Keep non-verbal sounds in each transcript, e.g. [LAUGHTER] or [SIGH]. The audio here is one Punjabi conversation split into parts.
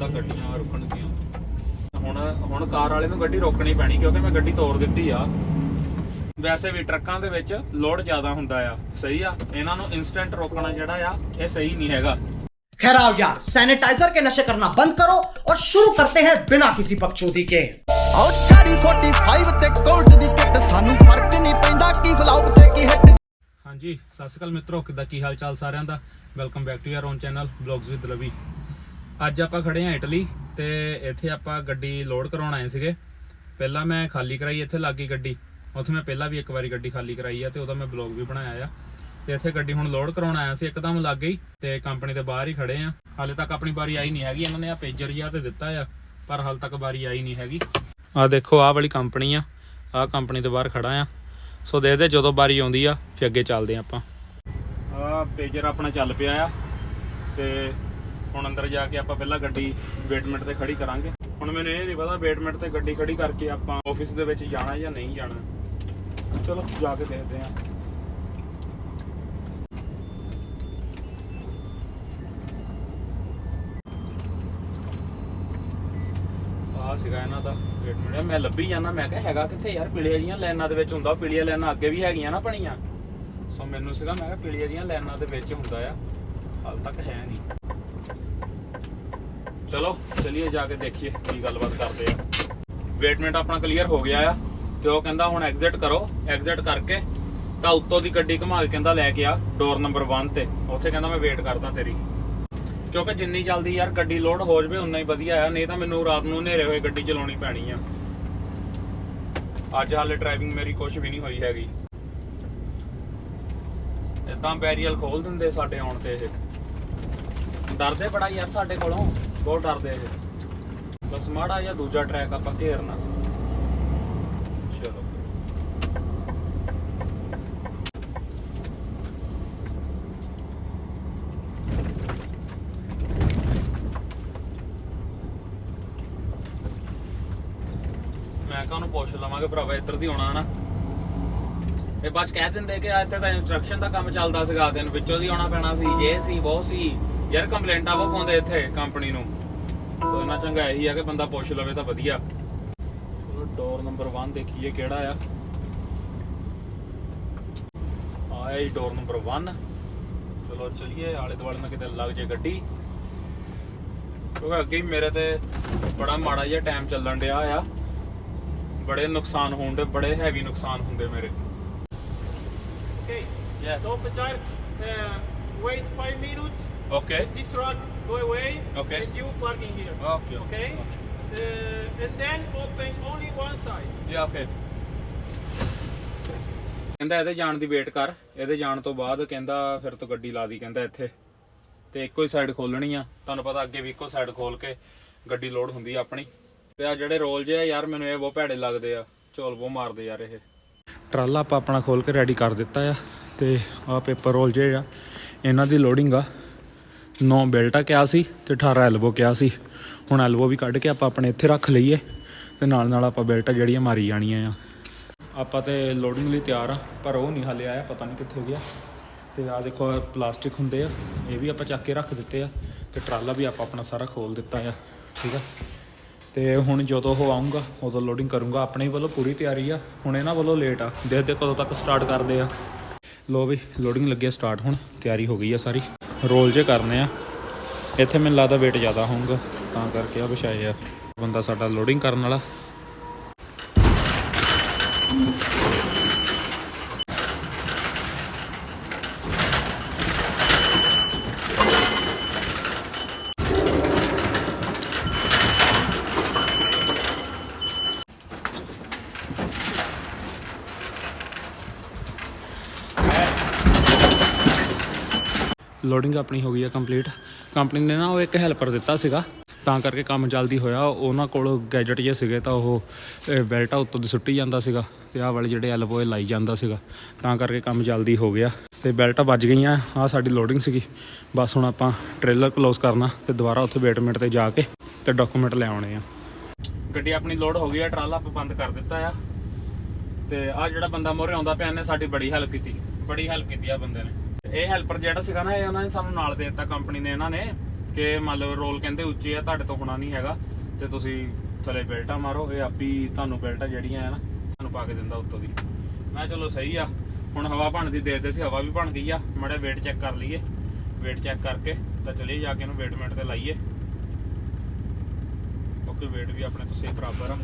ਲੱਗਦਾ ਗੱਡੀਆਂ ਰੁਕਣਗੀਆਂ ਹੁਣ ਹੁਣ ਕਾਰ ਵਾਲੇ ਨੂੰ ਗੱਡੀ ਰੋਕਣੀ ਪੈਣੀ ਕਿਉਂਕਿ ਮੈਂ ਗੱਡੀ ਤੋੜ ਦਿੱਤੀ ਆ ਵੈਸੇ ਵੀ ਟਰੱਕਾਂ ਦੇ ਵਿੱਚ ਲੋਡ ਜ਼ਿਆਦਾ ਹੁੰਦਾ ਆ ਸਹੀ ਆ ਇਹਨਾਂ ਨੂੰ ਇਨਸਟੈਂਟ ਰੋਕਣਾ ਜਿਹੜਾ ਆ ਇਹ ਸਹੀ ਨਹੀਂ ਹੈਗਾ खैर आओ यार सैनिटाइजर के नशे करना बंद करो और शुरू करते हैं बिना किसी बकचोदी के ਆਉ ਸਾਰੀ 45 ਤੇ ਗੋਲਡ ਦੀ ਕਿੱਟ ਸਾਨੂੰ ਫਰਕ ਨਹੀਂ ਪੈਂਦਾ ਕੀ ਫਲਾਉ ਤੇ ਕੀ ਹਿੱਟ ਹਾਂਜੀ ਸਤਿ ਸ਼੍ਰੀ ਅਕਾਲ ਮਿੱਤਰੋ ਕਿੱਦਾਂ ਕੀ ਹਾਲ ਚਾਲ ਸਾਰਿਆਂ ਦਾ welcome back to your own channel blogs with Ravi ਅੱਜ ਆਪਾਂ ਖੜੇ ਹਾਂ ਇਟਲੀ ਤੇ ਇੱਥੇ ਆਪਾਂ ਗੱਡੀ ਲੋਡ ਕਰਾਉਣ ਆਏ ਸੀਗੇ। ਪਹਿਲਾਂ ਮੈਂ ਖਾਲੀ ਕਰਾਈ ਇੱਥੇ ਲੱਗੀ ਗੱਡੀ, ਉੱਥੇ ਮੈਂ ਪਹਿਲਾਂ ਵੀ ਇੱਕ ਵਾਰੀ ਗੱਡੀ ਖਾਲੀ ਕਰਾਈ ਆ ਤੇ ਉਹਦਾ ਮੈਂ ਬਲੌਗ ਵੀ ਬਣਾਇਆ ਆ। ਤੇ ਇੱਥੇ ਗੱਡੀ ਹੁਣ ਲੋਡ ਕਰਾਉਣ ਆਇਆ ਸੀ, ਇੱਕਦਮ ਲੱਗ ਗਈ ਤੇ ਕੰਪਨੀ ਦੇ ਬਾਹਰ ਹੀ ਖੜੇ ਆ। ਹਾਲੇ ਤੱਕ ਆਪਣੀ ਵਾਰੀ ਆਈ ਨਹੀਂ ਹੈਗੀ, ਇਹਨਾਂ ਨੇ ਆ ਪੇਜਰ ਜਿਹਾ ਤੇ ਦਿੱਤਾ ਆ, ਪਰ ਹਾਲ ਤੱਕ ਵਾਰੀ ਆਈ ਨਹੀਂ ਹੈਗੀ। ਆ ਦੇਖੋ, ਆਹ ਵਾਲੀ ਕੰਪਨੀ ਆ, ਆਹ ਕੰਪਨੀ ਦੇ ਬਾਹਰ ਖੜਾ ਆ। ਸੋ ਦੇਖਦੇ ਜਦੋਂ ਵਾਰੀ ਆਉਂਦੀ ਆ, ਫਿਰ ਅੱਗੇ ਚੱਲਦੇ ਆ ਆਪਾਂ। ਆ ਪੇਜਰ ਆਪਣਾ ਚੱਲ ਪਿਆ ਆ ਤੇ ਹੁਣ ਅੰਦਰ ਜਾ ਕੇ ਆਪਾਂ ਪਹਿਲਾਂ ਗੱਡੀ ਵੇਟਮੈਂਟ ਤੇ ਖੜੀ ਕਰਾਂਗੇ। ਹੁਣ ਮੈਨੂੰ ਇਹ ਨਹੀਂ ਪਤਾ ਵੇਟਮੈਂਟ ਤੇ ਗੱਡੀ ਖੜੀ ਕਰਕੇ ਆਪਾਂ ਆਫਿਸ ਦੇ ਵਿੱਚ ਜਾਣਾ ਜਾਂ ਨਹੀਂ ਜਾਣਾ। ਚਲੋ, ਜਾ ਕੇ ਦੇਖਦੇ ਆਂ ਆ ਸੀਗਾ ਇਹਨਾਂ ਦਾ ਵੇਟਮੈਂਟ ਮੈਂ ਲੱਭੀ ਜਾਂਦਾ, ਮੈਂ ਕਿਹਾ ਹੈਗਾ ਕਿੱਥੇ ਯਾਰ? ਪੀਲੀਆਂ ਜੀਆਂ ਲਾਈਨਾਂ ਦੇ ਵਿੱਚ ਹੁੰਦਾ, ਪੀਲੀਆਂ ਲਾਈਨਾਂ ਅੱਗੇ ਵੀ ਹੈਗੀਆਂ ਨਾ ਬਣੀਆਂ। ਸੋ ਮੈਨੂੰ ਸੀਗਾ, ਮੈਂ ਕਿਹਾ ਪੀਲੀਆਂ ਜੀਆਂ ਲਾਈਨਾਂ ਦੇ ਵਿੱਚ ਹੁੰਦਾ ਆ। ਹਾਲ ਤੱਕ ਹੈ ਨਹੀਂ। ਚਲੋ, ਚਲਿਏ ਜਾ ਕੇ ਦੇਖੀਏ ਕੀ ਗੱਲਬਾਤ ਕਰਦੇ ਆ। ਵੇਟਮੈਂਟ ਆਪਣਾ ਕਲੀਅਰ ਹੋ ਗਿਆ ਆ ਤੇ ਉਹ ਕਹਿੰਦਾ ਹੁਣ ਐਗਜ਼ਿਟ ਕਰੋ। ਐਗਜ਼ਿਟ ਕਰਕੇ ਤਾਂ ਉੱਤੋਂ ਦੀ ਗੱਡੀ ਘੁਮਾ ਕੇ ਕਹਿੰਦਾ ਲੈ ਕੇ ਆ ਡੋਰ ਨੰਬਰ 1 ਤੇ। ਉੱਥੇ ਕਹਿੰਦਾ ਮੈਂ ਵੇਟ ਕਰਦਾ ਤੇਰੀ। ਕਿਉਂਕਿ ਜਿੰਨੀ ਜਲਦੀ ਯਾਰ ਗੱਡੀ ਲੋਡ ਹੋ ਜਵੇ, ਉਨਾ ਹੀ ਵਧੀਆ ਆ। ਨਹੀਂ ਤਾਂ ਮੈਨੂੰ ਰਾਤ ਨੂੰ ਹਨੇਰੇ ਹੋਏ ਗੱਡੀ ਚਲਾਉਣੀ ਪੈਣੀ ਆ। ਅੱਜ ਹਾਲੇ ਡਰਾਈਵਿੰਗ ਮੇਰੀ ਕੁਝ ਵੀ ਨਹੀਂ ਹੋਈ ਹੈਗੀ। ਇਦਾਂ ਬੈਰੀਅਲ ਖੋਲ ਦਿੰਦੇ ਸਾਡੇ ਆਉਣ ਤੇ ਇਹ। ਡਰਦੇ ਬੜਾ ਯਾਰ ਸਾਡੇ ਕੋਲੋਂ। ਬਹੁਤ ਡਰਦੇ ਇਹ ਬਸ ਮਾੜਾ ਜਿਹਾ ਦੂਜਾ ਟਰੈਕ ਆਪਾਂ ਘੇਰਨਾ। ਚਲੋ। ਮੈਂ ਕਹਾਂ ਉਹਨੂੰ ਪੁੱਛ ਲਵਾਂਗੇ, ਭਰਾਵਾ ਇੱਧਰ ਦੀ ਆਉਣਾ ਨਾ। ਇਹ ਬਾਅਦ ਕਹਿ ਦਿੰਦੇ ਕਿ ਇੱਥੇ ਤਾਂ ਇੰਸਟਰਕਸ਼ਨ ਦਾ ਕੰਮ ਚੱਲਦਾ ਸੀਗਾ, ਦਿਨ ਵਿੱਚੋਂ ਦੀ ਆਉਣਾ ਪੈਣਾ ਸੀ, ਜੇ ਸੀ ਬਹੁਤ ਸੀ। ਯਾਰ ਕੰਪਲੇਂਟਾਂ ਉਹ ਪਾਉਂਦੇ ਇੱਥੇ ਕੰਪਨੀ ਨੂੰ। ਸੋ ਇਹਨਾਂ ਚੰਗਾ ਇਹੀ ਆ ਕਿ ਬੰਦਾ ਪੁੱਛ ਲਵੇ ਤਾਂ ਵਧੀਆ। ਚਲੋ ਡੋਰ ਨੰਬਰ 1 ਦੇਖੀਏ ਕਿਹੜਾ ਆ। ਆਇਆ ਹੀ ਡੋਰ ਨੰਬਰ 1 ਚਲੋ ਚਲਿਏ ਆਲੇ ਦੁਆਲੇ ਨਾਲ ਕਿਤੇ ਲੱਗ ਜੇ ਗੱਡੀ। ਕਿਉਂਕਿ ਅੱਗੇ ਮੇਰੇ ਤੇ ਬੜਾ ਮਾੜਾ ਜਿਹਾ ਟਾਈਮ ਚੱਲਣ ਡਿਆ ਆ। ਬੜੇ ਨੁਕਸਾਨ ਹੋਣ ਦੇ ਬੜੇ ਹੈਵੀ ਨੁਕਸਾਨ ਹੁੰਦੇ ਮੇਰੇ। Okay, Yeah. stop the tire. Uh, wait okay This truck go away. Okay. And you parking here. Okay. Okay. Uh, and then open only one side. Yeah okay ਕਹਿੰਦਾ ਇਹਦੇ ਜਾਣ ਦੀ ਵੇਟ ਕਰ ਇਹਦੇ ਜਾਣ ਤੋਂ ਬਾਅਦ ਕਹਿੰਦਾ ਫਿਰ ਤੋਂ ਗੱਡੀ ਲਾ ਦੀ ਕਹਿੰਦਾ ਇੱਥੇ ਤੇ ਇੱਕੋ ਹੀ ਸਾਈਡ ਖੋਲਣੀ ਆ ਤੁਹਾਨੂੰ ਪਤਾ ਅੱਗੇ ਵੀ ਇੱਕੋ ਸਾਈਡ ਖੋਲ ਕੇ ਗੱਡੀ ਲੋਡ ਹੁੰਦੀ ਆ ਆਪਣੀ ਤੇ ਆ ਜਿਹੜੇ ਰੋਲ ਜੇ ਆ ਯਾਰ ਮੈਨੂੰ ਇਹ ਬਹੁਤ ਭੈੜੇ ਲੱਗਦੇ ਆ ਝੋਲ ਬਹੁਤ ਮਾਰਦੇ ਯਾਰ ਇਹ ਟਰਾਲਾ ਆਪਾਂ ਆਪਣਾ ਖੋਲ ਕੇ ਰੈਡੀ ਕਰ ਦਿੱਤਾ ਆ ਤੇ ਆ ਪੇਪਰ ਰੋਲ ਜੇ ਆ ਇਹਨਾਂ ਦੀ ਲੋਡਿੰਗ ਆ 9 ਬੈਲਟਾ ਕਿਹਾ ਸੀ ਤੇ 18 ਐਲਬੋ ਕਿਹਾ ਸੀ। ਹੁਣ ਐਲਬੋ ਵੀ ਕੱਢ ਕੇ ਆਪਾਂ ਆਪਣੇ ਇੱਥੇ ਰੱਖ ਲਈਏ ਤੇ ਨਾਲ ਨਾਲ ਆਪਾਂ ਬੈਲਟਾਂ ਜਿਹੜੀਆਂ ਮਾਰੀ ਜਾਣੀਆਂ ਆ। ਆਪਾਂ ਤੇ ਲੋਡਿੰਗ ਲਈ ਤਿਆਰ ਆ, ਪਰ ਉਹ ਨਹੀਂ ਹਲੇ ਆਇਆ, ਪਤਾ ਨਹੀਂ ਕਿੱਥੇ ਗਿਆ। ਤੇ ਆ ਦੇਖੋ ਪਲਾਸਟਿਕ ਹੁੰਦੇ ਆ, ਇਹ ਵੀ ਆਪਾਂ ਚੱਕ ਕੇ ਰੱਖ ਦਿੱਤੇ ਆ ਤੇ ਟਰਾਲਾ ਵੀ ਆਪਾਂ ਆਪਣਾ ਸਾਰਾ ਖੋਲ ਦਿੱਤਾ ਆ, ਠੀਕ ਆ। ਤੇ ਹੁਣ ਜਦੋਂ ਉਹ ਆਉਂਗਾ ਉਦੋਂ ਲੋਡਿੰਗ ਕਰੂੰਗਾ, ਆਪਣੇ ਵੱਲੋਂ ਪੂਰੀ ਤਿਆਰੀ ਆ, ਹੁਣ ਇਹਨਾਂ ਵੱਲੋਂ ਲੇਟ ਆ। ਦੇਖਦੇ ਕਦੋਂ ਤੱਕ ਸਟਾਰਟ ਕਰਦੇ ਆ। ਲੋ ਵੀ ਲੋਡਿੰਗ ਲੱਗੀ ਆ ਸਟਾਰਟ ਹੁਣ, ਤਿਆਰੀ ਹੋ ਗਈ ਆ ਸਾਰੀ। ਰੋਲ ਜੇ ਕਰਨੇ ਆ। ਇੱਥੇ ਮੈਨੂੰ ਲੱਗਦਾ ਵੇਟ ਜ਼ਿਆਦਾ ਹੋਊਗਾ, ਤਾਂ ਕਰਕੇ ਆ ਵਿਛਾਏ ਆ। ਬੰਦਾ ਸਾਡਾ ਲੋਡਿੰਗ ਕਰਨ ਵਾਲਾ। ਲੋਡਿੰਗ ਆਪਣੀ ਹੋ ਗਈ ਆ ਕੰਪਲੀਟ ਕੰਪਨੀ ਨੇ ਨਾ ਉਹ ਇੱਕ ਹੈਲਪਰ ਦਿੱਤਾ ਸੀਗਾ, ਤਾਂ ਕਰਕੇ ਕੰਮ ਜਲਦੀ ਹੋਇਆ। ਉਹਨਾਂ ਕੋਲ ਗੈਜਟ ਜੇ ਸੀਗੇ, ਤਾਂ ਉਹ ਬੈਲਟਾ ਉੱਤੋਂ ਦੀ ਸੁੱਟੀ ਜਾਂਦਾ ਸੀਗਾ, ਤੇ ਆਹ ਵਾਲੇ ਜਿਹੜੇ ਐਲਬੋ ਇਹ ਲਾਈ ਜਾਂਦਾ ਸੀਗਾ, ਤਾਂ ਕਰਕੇ ਕੰਮ ਜਲਦੀ ਹੋ ਗਿਆ। ਤੇ ਬੈਲਟਾਂ ਵੱਜ ਗਈਆਂ, ਆਹ ਸਾਡੀ ਲੋਡਿੰਗ ਸੀਗੀ। ਬਸ ਹੁਣ ਆਪਾਂ ਟ੍ਰੇਲਰ ਕਲੋਜ਼ ਕਰਨਾ, ਤੇ ਦੁਬਾਰਾ ਉੱਥੇ ਵੇਟਮੈਂਟ ਤੇ ਜਾ ਕੇ ਤੇ ਡਾਕੂਮੈਂਟ ਲੈ ਆਉਣੇ ਆ। ਗੱਡੀ ਆਪਣੀ ਲੋਡ ਹੋ ਗਈ ਆ, ਟਰਾਲਾ ਆਪਾਂ ਬੰਦ ਕਰ ਦਿੱਤਾ ਆ। ਤੇ ਆ ਜਿਹੜਾ ਬੰਦਾ ਮੋਰੇ ਆਉਂਦਾ ਪਿਆ, ਇਹਨੇ ਸਾਡੀ ਬੜੀ ਹੈਲਪ ਕੀਤੀ। ਬੜੀ ਹੈਲਪ ਕੀਤੀ ਆ ਬੰਦੇ ਨੇ। ਇਹ ਹੈਲਪਰ ਜਿਹੜਾ ਸੀਗਾ ਨਾ, ਇਹ ਉਹਨਾਂ ਨੇ ਸਾਨੂੰ ਨਾਲ ਦੇ ਦਿੱਤਾ ਕੰਪਨੀ ਨੇ ਇਹਨਾਂ ਨੇ ਕਿ ਮੰਨ ਲਓ ਰੋਲ ਕਹਿੰਦੇ ਉੱਚੇ ਆ, ਤੁਹਾਡੇ ਤੋਂ ਹੋਣਾ ਨਹੀਂ ਹੈਗਾ ਤੇ ਤੁਸੀਂ ਥੱਲੇ ਬੈਲਟਾਂ ਮਾਰੋ, ਇਹ ਆਪੀ ਤੁਹਾਨੂੰ ਬੈਲਟਾਂ ਜਿਹੜੀਆਂ ਆ ਨਾ, ਤੁਹਾਨੂੰ ਪਾ ਕੇ ਦਿੰਦਾ ਉੱਤੋਂ ਦੀ। ਮੈਂ ਕਿਹਾ ਚਲੋ ਸਹੀ ਆ, ਹੁਣ ਹਵਾ ਬਣਦੀ ਦੇ ਦੇ ਸੀ, ਹਵਾ ਵੀ ਬਣ ਗਈ ਆ, ਮੜਾ ਵੇਟ ਚੈੱਕ ਕਰ ਲਈਏ। ਵੇਟ ਚੈੱਕ ਕਰਕੇ ਤਾਂ ਚਲੀਏ ਜਾ ਕੇ ਇਹਨੂੰ ਵੇਟ ਮਿੰਟ ਤੇ ਲਾਈਏ। ਓਕੇ ਵੇਟ ਵੀ ਆਪਣੇ ਤੋਂ ਸਹੀ ਬਰਾਬਰ ਆ।